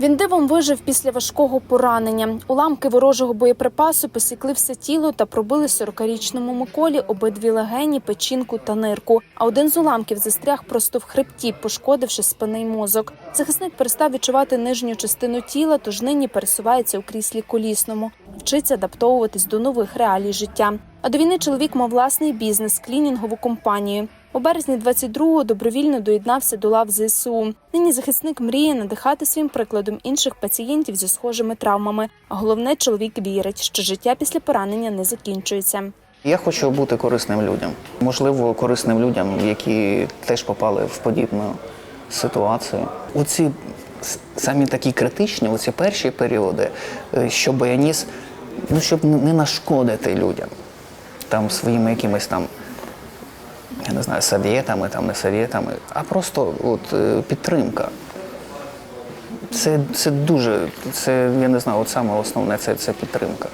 Він дивом вижив після важкого поранення. Уламки ворожого боєприпасу посікли все тіло та пробили 40-річному Миколі обидві легені, печінку та нирку. А один з уламків застряг просто в хребті, пошкодивши спинний мозок. Захисник перестав відчувати нижню частину тіла, тож нині пересувається у кріслі колісному, вчиться адаптовуватись до нових реалій життя. А до війни чоловік мав власний бізнес клінінгову компанію. У березні 22-го добровільно доєднався до лав ЗСУ. Нині захисник мріє надихати своїм прикладом інших пацієнтів зі схожими травмами. А головне, чоловік вірить, що життя після поранення не закінчується. Я хочу бути корисним людям. Можливо, корисним людям, які теж попали в подібну ситуацію. Оці самі такі критичні, оці перші періоди, е, щоб я ніс, ну щоб не нашкодити людям там своїми якимись там. Я не знаю, совєтами, там не совєтами, а просто от е, підтримка. Це, це дуже, це я не знаю, от саме основне це, це підтримка.